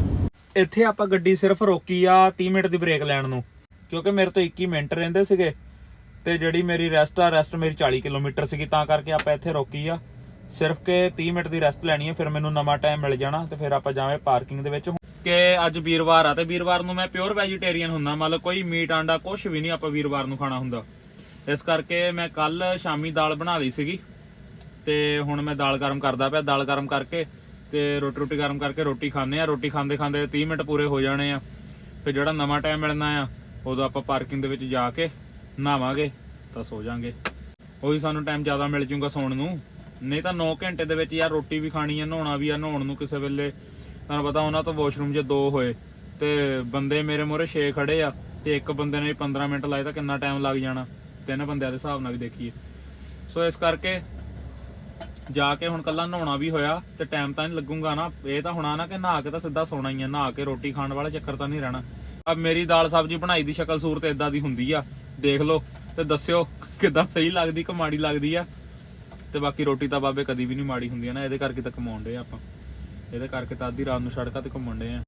ਇੱਥੇ ਆਪਾਂ ਗੱਡੀ ਸਿਰਫ ਰੋਕੀ ਆ 30 ਮਿੰਟ ਦੀ ਬ੍ਰੇਕ ਲੈਣ ਨੂੰ, ਕਿਉਂਕਿ ਮੇਰੇ ਤੋਂ 21 ਮਿੰਟ ਰਹਿੰਦੇ ਸੀਗੇ। ਤੇ ਜਿਹੜੀ ਮੇਰੀ ਰੈਸਟ ਆ ਰੈਸਟ ਮੇਰੀ 40 ਕਿਲੋਮੀਟਰ ਸੀਗੀ, ਤਾਂ ਕਰਕੇ ਆਪਾਂ ਇੱਥੇ ਰੋਕੀ ਆ। ਸਿਰਫ ਕਿ 30 ਮਿੰਟ ਦੀ ਰੈਸਟ ਲੈਣੀ ਹੈ ਫਿਰ ਮੈਨੂੰ ਨਵਾਂ ਟਾਈਮ ਮਿਲ ਜਾਣਾ ਤੇ ਫਿਰ ਆਪਾਂ ਜਾਵਾਂਗੇ ਪਾਰਕਿੰਗ ਦੇ ਵਿੱਚ। ਕਿ ਅੱਜ ਵੀਰਵਾਰ ਆ, ਤੇ ਵੀਰਵਾਰ ਨੂੰ ਮੈਂ ਪਿਓਰ ਵੈਜੀਟੇਰੀਅਨ ਹੁੰਦਾ, ਮਤਲਬ ਕੋਈ ਮੀਟ ਆਂਡਾ ਕੁਝ ਵੀ ਨਹੀਂ ਆਪਾਂ ਵੀਰਵਾਰ ਨੂੰ ਖਾਣਾ ਹੁੰਦਾ। ਇਸ ਕਰਕੇ ਮੈਂ ਕੱਲ ਸ਼ਾਮੀ ਦਾਲ ਬਣਾ ਲਈ ਸੀਗੀ, ਤੇ ਹੁਣ ਮੈਂ ਦਾਲ ਗਰਮ ਕਰਦਾ ਪਿਆ, ਦਾਲ ਗਰਮ ਕਰਕੇ ਤੇ ਰੋਟੀ ਰੋਟੀ ਗਰਮ ਕਰਕੇ ਰੋਟੀ ਖਾਂਦੇ ਆ। ਰੋਟੀ ਖਾਂਦੇ ਖਾਂਦੇ 30 ਮਿੰਟ ਪੂਰੇ ਹੋ ਜਾਣੇ ਆ। ਫਿਰ ਜਿਹੜਾ ਨਵਾਂ ਟਾਈਮ ਮਿਲਣਾ ਆ, ਉਦੋਂ ਆਪਾਂ ਪਾਰਕਿੰਗ ਦੇ ਵਿੱਚ ਜਾ ਕੇ ਨਹਾਵਾਂਗੇ ਤਾਂ ਸੋ ਜਾਾਂਗੇ। ਉਹੀ ਸਾਨੂੰ ਟਾਈਮ ਜ਼ਿਆਦਾ ਮਿਲ ਜੂਗਾ ਸੌਣ ਨੂੰ। ਨਹੀਂ ਤਾਂ 9 ਘੰਟੇ ਦੇ ਵਿੱਚ ਯਾਰ ਰੋਟੀ ਵੀ ਖਾਣੀ ਆ, ਨਹਾਉਣਾ ਵੀ ਆ, ਨਹਾਉਣ ਨੂੰ ਕਿਸੇ ਵੇਲੇ ਤੁਹਾਨੂੰ ਪਤਾ ਉਹਨਾਂ ਤੋਂ ਵਾਸ਼ਰੂਮ 'ਚ ਦੋ ਹੋਏ, ਤੇ ਬੰਦੇ ਮੇਰੇ ਮੂਹਰੇ 6 ਖੜੇ ਆ, ਤੇ ਇੱਕ ਬੰਦੇ ਨੇ 15 ਮਿੰਟ ਲਾਏ ਤਾਂ ਕਿੰਨਾ ਟਾਈਮ ਲੱਗ ਜਾਣਾ। ਤਿੰਨ ਬੰਦਿਆਂ ਦੇ ਹਿਸਾਬ ਨਾਲ ਵੀ ਦੇਖੀਏ। ਸੋ ਇਸ ਕਰਕੇ ਜਾ ਕੇ ਹੁਣ ਕੱਲਾ ਨਹਾਉਣਾ ਵੀ ਹੋਇਆ, ਤੇ ਟਾਈਮ ਤਾਂ ਨਹੀਂ ਲੱਗੂਗਾ ਨਾ। ਇਹ ਤਾਂ ਹੋਣਾ ਨਾ ਕਿ ਨਹਾ ਕੇ ਤਾਂ ਸਿੱਧਾ ਸੌਣਾ ਹੀ ਆ। ਨਹਾ ਕੇ ਰੋਟੀ ਖਾਣ ਵਾਲਾ ਚੱਕਰ ਤਾਂ ਨਹੀਂ ਰਹਿਣਾ। ਅਬ ਮੇਰੀ ਦਾਲ ਸਬਜ਼ੀ ਬਣਾਈ ਦੀ ਸ਼ਕਲ ਸੂਰਤ ਇਦਾਂ ਦੀ ਹੁੰਦੀ ਆ। ਦੇਖ ਲਓ ਤੇ ਦੱਸਿਓ ਕਿਦਾਂ ਸਹੀ ਲੱਗਦੀ, ਕਿ ਮਾੜੀ ਲੱਗਦੀ ਆ। ਤੇ ਬਾਕੀ ਰੋਟੀ ਤਾਂ ਬਾਬੇ ਕਦੀ ਵੀ ਨਹੀਂ ਮਾੜੀ ਹੁੰਦੀ ਆ ਨਾ, ਇਹਦੇ ਕਰਕੇ ਤਾਂ ਕਮਾਉਣ ਦੇ ਆਪਾਂ। ਇਹਦੇ ਕਰਕੇ ਤਾਂ ਅੱਧੀ ਰਾਤ ਨੂੰ ਸੜਕਾਂ ਤੇ ਘੁੰਮਣ ਦੇ ਆ।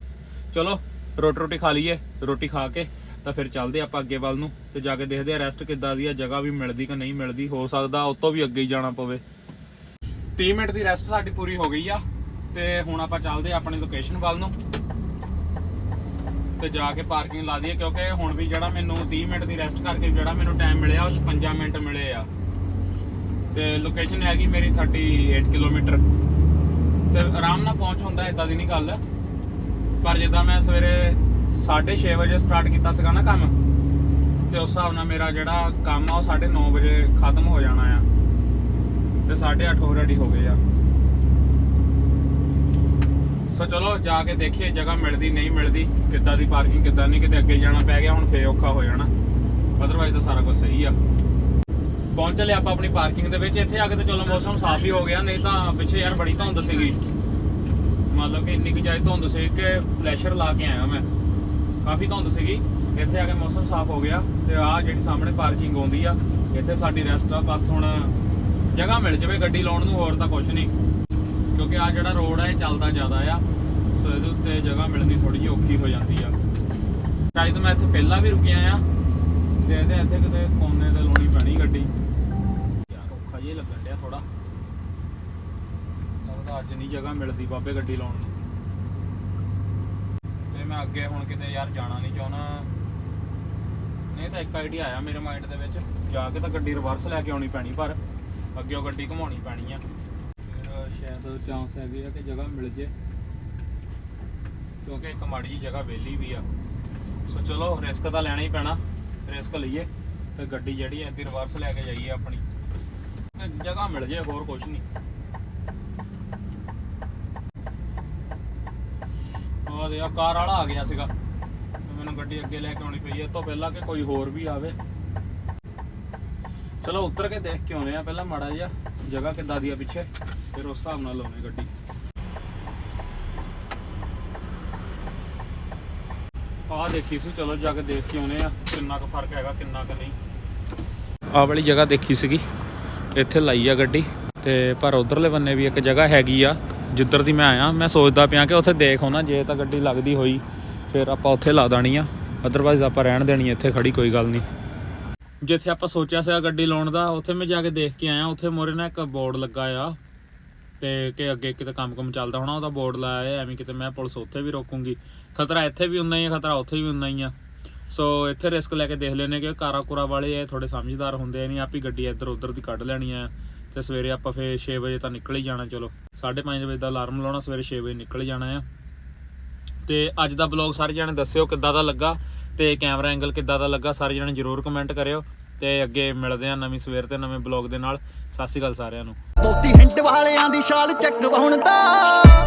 ਚਲੋ, ਰੋਟੀ ਰੋਟੀ ਖਾ ਲਈਏ, ਰੋਟੀ ਖਾ ਕੇ ਤਾਂ ਫਿਰ ਚੱਲਦੇ ਆਪਾਂ ਅੱਗੇ ਵੱਲ ਨੂੰ ਤੇ ਜਾ ਕੇ ਦੇਖਦੇ ਆ ਰੈਸਟ ਕਿੱਦਾਂ ਦੀ ਆ, ਜਗ੍ਹਾ ਵੀ ਮਿਲਦੀ ਕਿ ਨਹੀਂ ਮਿਲਦੀ, ਹੋ ਸਕਦਾ ਉਤੋਂ ਵੀ ਅੱਗੇ ਹੀ ਜਾਣਾ ਪਵੇ। 30 ਮਿੰਟ ਦੀ ਰੈਸਟ ਸਾਡੀ ਪੂਰੀ ਹੋ ਗਈ ਆ ਤੇ ਹੁਣ ਆਪਾਂ ਚੱਲਦੇ ਆ ਆਪਣੀ ਲੋਕੇਸ਼ਨ ਵੱਲ ਨੂੰ। ਤੇ ਜਾ ਕੇ ਪਾਰਕਿੰਗ ਲਾ ਦਈਏ, ਕਿਉਂਕਿ ਹੁਣ ਵੀ ਜਿਹੜਾ ਮੈਨੂੰ 30 ਮਿੰਟ ਦੀ ਰੈਸਟ ਕਰਕੇ ਜਿਹੜਾ ਮੈਨੂੰ ਟਾਈਮ ਮਿਲਿਆ, ਉਹ 56 ਮਿੰਟ ਮਿਲੇ ਆ। ਤੇ ਲੋਕੇਸ਼ਨ ਹੈਗੀ ਮੇਰੀ 38 ਕਿਲੋਮੀਟਰ। ਤੇ ਆਰਾਮ ਨਾਲ ਪਹੁੰਚ ਹੁੰਦਾ ਇਦਾਂ ਦੀ ਨਹੀਂ ਗੱਲ। ਪਰ ਜਿੱਦਾਂ ਮੈਂ ਸਵੇਰੇ 6:30 ਵਜੇ ਸਟਾਰਟ ਕੀਤਾ ਸੀਗਾ ਨਾ ਕੰਮ, ਤੇ ਉਸ ਹਿਸਾਬ ਨਾਲ ਮੇਰਾ ਜਿਹੜਾ ਕੰਮ ਆ, ਉਹ 9:30 ਵਜੇ ਖਤਮ ਹੋ ਜਾਣਾ ਆ। ਤੇ 8:30 ਹੋ ਰੈਡੀ ਹੋ ਗਏ ਆ। ਸੋ ਚਲੋ, ਜਾ ਕੇ ਦੇਖੀਏ ਜਗ੍ਹਾ ਮਿਲਦੀ, ਨਹੀਂ ਮਿਲਦੀ, ਕਿੱਦਾਂ ਦੀ ਪਾਰਕਿੰਗ ਕਿੱਦਾਂ ਨਹੀਂ, ਕਿਤੇ ਅੱਗੇ ਜਾਣਾ ਪੈ ਗਿਆ, ਹੁਣ ਫੇਰ ਔਖਾ ਹੋ ਜਾਣਾ। ਅਦਰਵਾਈਜ਼ ਤਾਂ ਸਾਰਾ ਕੁਝ ਸਹੀ ਆ। ਪਹੁੰਚ ਲਿਆ ਆਪਾਂ ਆਪਣੀ ਪਾਰਕਿੰਗ ਦੇ ਵਿੱਚ, ਇੱਥੇ ਆ ਕੇ ਤਾਂ ਚਲੋ ਮੌਸਮ ਸਾਫ਼ ਹੀ ਹੋ ਗਿਆ, ਨਹੀਂ ਤਾਂ ਪਿੱਛੇ ਯਾਰ ਬੜੀ ਧੁੰਦ ਸੀਗੀ। ਮਤਲਬ ਕਿ ਇੰਨੀ ਕੁ ਜ਼ਿਆਦਾ ਧੁੰਦ ਸੀ ਕਿ ਫਲੈਸ਼ਰ ਲਾ ਕੇ ਆਇਆ ਮੈਂ। ਕਾਫੀ ਧੁੰਦ ਸੀਗੀ। ਇੱਥੇ ਆ ਕੇ ਮੌਸਮ ਸਾਫ਼ ਹੋ ਗਿਆ ਤੇ ਆ ਜਿਹੜੀ ਸਾਹਮਣੇ ਪਾਰਕਿੰਗ ਆਉਂਦੀ ਆ, ਇੱਥੇ ਸਾਡੀ ਰੈਸਟ ਆ, ਬਸ ਹੁਣ ਜਗ੍ਹਾ ਮਿਲ ਜਾਵੇ ਗੱਡੀ ਲਾਉਣ ਨੂੰ, ਹੋਰ ਤਾਂ ਕੁਝ ਨਹੀਂ। ਕਿਉਂਕਿ ਆ ਜਿਹੜਾ ਰੋਡ ਆ, ਇਹ ਚੱਲਦਾ ਜ਼ਿਆਦਾ ਆ। ਸੋ ਇਹਦੇ ਉੱਤੇ ਜਗ੍ਹਾ ਮਿਲਣੀ ਥੋੜੀ ਜਿਹੀ ਔਖੀ ਹੋ ਜਾਂਦੀ ਆ। ਸ਼ਾਇਦ ਮੈਂ ਇੱਥੇ ਪਹਿਲਾਂ ਵੀ ਰੁਕਿਆ ਆ, ਜੇ ਇਹਦੇ ਇੱਥੇ ਕਿਤੇ ਕੋਨੇ ਤੇ ਲਾਉਣੀ ਪੈਣੀ ਗੱਡੀ। ਯਾਰ ਔਖਾ ਜਿਹਾ ਲੱਗਣ ਡਿਆ ਥੋੜਾ ਲੱਗਦਾ ਅੱਜ ਨਹੀਂ ਜਗ੍ਹਾ ਮਿਲਦੀ ਬਾਬੇ ਗੱਡੀ ਲਾਉਣ ਨੂੰ। ਤੇ ਮੈਂ ਅੱਗੇ ਹੁਣ ਕਿਤੇ ਯਾਰ ਜਾਣਾ ਨਹੀਂ ਚਾਹੁੰਦਾ। ਨਹੀਂ ਤਾਂ ਇੱਕ ਆਈਡੀਆ ਆਇਆ ਮੇਰੇ ਮਾਈਂਡ ਦੇ ਵਿੱਚ। ਜਾ ਕੇ ਤਾਂ ਗੱਡੀ ਰਿਵਰਸ ਲੈ ਕੇ ਆਉਣੀ ਪੈਣੀ, ਪਰ ਅੱਗੇ ਉਹ ਗੱਡੀ ਘੁਮਾਉਣੀ ਪੈਣੀ ਆ। ਸ਼ਾਇਦ ਚਾਂਸ ਹੈਗੇ ਆ ਕਿ ਜਗ੍ਹਾ ਮਿਲ ਜੇ। ਕਿਉਂਕਿ ਇੱਕ ਮਾੜੀ ਜੀ ਜਗ੍ਹਾ ਵਿਹਲੀ ਵੀ ਆ। ਸੋ ਚਲੋ ਰਿਸਕ ਤਾਂ ਲੈਣਾ ਹੀ ਪੈਣਾ। ਰਿਸਕ ਲਈਏ, ਤੇ ਗੱਡੀ ਜਿਹੜੀ ਐ ਦੀ ਰਿਵਰਸ ਲੈ ਕੇ ਜਾਈਏ ਆਪਣੀ। ਜਗ੍ਹਾ ਮਿਲ ਜੇ, ਹੋਰ ਕੁਝ ਨਹੀਂ। ਆ ਦੇ ਆ ਕਾਰ ਵਾਲਾ ਆ ਗਿਆ ਸੀਗਾ। ਮੈਨੂੰ ਗੱਡੀ ਅੱਗੇ ਲੈ ਕੇ ਆਉਣੀ ਪਈ ਇਹ ਤੋਂ ਪਹਿਲਾਂ ਕਿ ਕੋਈ ਹੋਰ ਵੀ ਆਵੇ। ਚਲੋ, ਉੱਤਰ ਕੇ ਦੇਖ ਕੇ ਆਉਨੇ ਆ। ਪਹਿਲਾਂ ਮਾੜਾ ਜਿਹਾ ਜਗ੍ਹਾ ਕਿੱਦਾਂ ਦੀ ਆ ਪਿੱਛੇ? ਫਿਰ ਉਸ ਹਿਸਾਬ ਨਾਲ ਲਾਉਣੇ ਗੱਡੀ। ਆਹ ਦੇਖੀ ਸੀ, ਚਲੋ ਜਾ ਕੇ ਦੇਖ ਕੇ ਆਉਨੇ ਆ, ਕਿੰਨਾ ਕੁ ਫ਼ਰਕ ਹੈਗਾ, ਕਿੰਨਾ ਕੁ ਨਹੀਂ। ਆਹ ਵਾਲੀ ਜਗ੍ਹਾ ਦੇਖੀ ਸੀਗੀ, ਇੱਥੇ ਲਾਈ ਆ ਗੱਡੀ, ਤੇ ਪਰ ਉਧਰਲੇ ਬੰਨੇ ਵੀ ਇੱਕ ਜਗ੍ਹਾ ਹੈਗੀ ਆ, ਜਿੱਧਰ ਦੀ ਮੈਂ ਆਇਆ, ਮੈਂ ਸੋਚਦਾ ਪਿਆ ਕਿ ਉੱਥੇ ਦੇਖ ਆਉਣਾ, ਜੇ ਤਾਂ ਗੱਡੀ ਲੱਗਦੀ ਹੋਈ, ਫਿਰ ਆਪਾਂ ਉੱਥੇ ਲਾ ਦੇਣੀ ਆ ਅਦਰਵਾਈਜ਼ ਆਪਾਂ ਰਹਿਣ ਦੇਣੀ ਇੱਥੇ ਖੜੀ ਕੋਈ ਗੱਲ ਨਹੀਂ। ਜਿੱਥੇ ਆਪਾਂ ਸੋਚਿਆ ਸੀਗਾ ਗੱਡੀ ਲਾਉਣ ਦਾ, ਉੱਥੇ ਮੈਂ ਜਾ ਕੇ ਦੇਖ ਕੇ ਆਇਆ। ਉੱਥੇ ਮੋਰੇ ਨਾ ਇੱਕ ਬੋਰਡ ਲੱਗਾ ਆ ਤੇ ਕਿ ਅੱਗੇ ਕਿਤੇ ਕੰਮ ਕੰਮ ਚੱਲਦਾ ਹੋਣਾ, ਉਹਦਾ ਬੋਰਡ ਲਾਇਆ ਹੈ ਐਵੇਂ ਕਿਤੇ ਮੈਂ ਪੁਲਿਸ ਉੱਥੇ ਵੀ ਰੋਕੂੰਗੀ। ਖਤਰਾ ਇੱਥੇ ਵੀ ਹੁੰਦਾ ਹੀ ਆ, ਖਤਰਾ ਉੱਥੇ ਵੀ ਹੁੰਦਾ ਹੀ ਆ। ਸੋ ਇੱਥੇ ਰਿਸਕ ਲੈ ਕੇ ਦੇਖ ਲੈਨੇ ਕਿ ਕਾਰਾ ਕੁਰਾ ਵਾਲੇ ਇਹ ਥੋੜੇ ਸਮਝਦਾਰ ਹੁੰਦੇ ਆ, ਨਹੀਂ, ਆਪੀ ਗੱਡੀ ਇੱਧਰ ਉੱਧਰ ਦੀ ਕੱਢ ਲੈਣੀ ਆ ਤੇ ਸਵੇਰੇ ਆਪਾਂ ਫੇਰ 6 ਵਜੇ ਤਾਂ ਨਿਕਲ ਹੀ ਜਾਣਾ, ਚਲੋ। 5:30 ਵਜੇ ਦਾ ਅਲਾਰਮ ਲਾਉਣਾ, ਸਵੇਰੇ 6 ਵਜੇ ਨਿਕਲ ਹੀ ਜਾਣਾ ਆ। ਤੇ ਅੱਜ ਦਾ ਬਲੌਗ ਸਾਰੇ ਜਣੇ ਦੱਸਿਓ ਕਿੱਦਾਂ ਦਾ ਲੱਗਾ। ਤੇ ਕੈਮਰਾ ਐਂਗਲ ਕਿੱਦਾਂ ਦਾ ਲੱਗਾ, ਸਾਰੇ ਜਣੇ ਜਰੂਰ ਕਮੈਂਟ ਕਰਿਓ ਤੇ ਅੱਗੇ ਮਿਲਦੇ ਆ ਨਵੀਂ ਸਵੇਰ ਤੇ ਨਵੇਂ ਬਲੌਗ ਦੇ ਨਾਲ। ਸਤਿ ਸ਼੍ਰੀ ਅਕਾਲ ਸਾਰਿਆਂ ਨੂੰ। ਮੋਤੀ ਹਿੰਡ ਵਾਲਿਆਂ ਦੀ ਸ਼ਾਲ ਚੱਕ ਵਾਹੁਣ ਦਾ।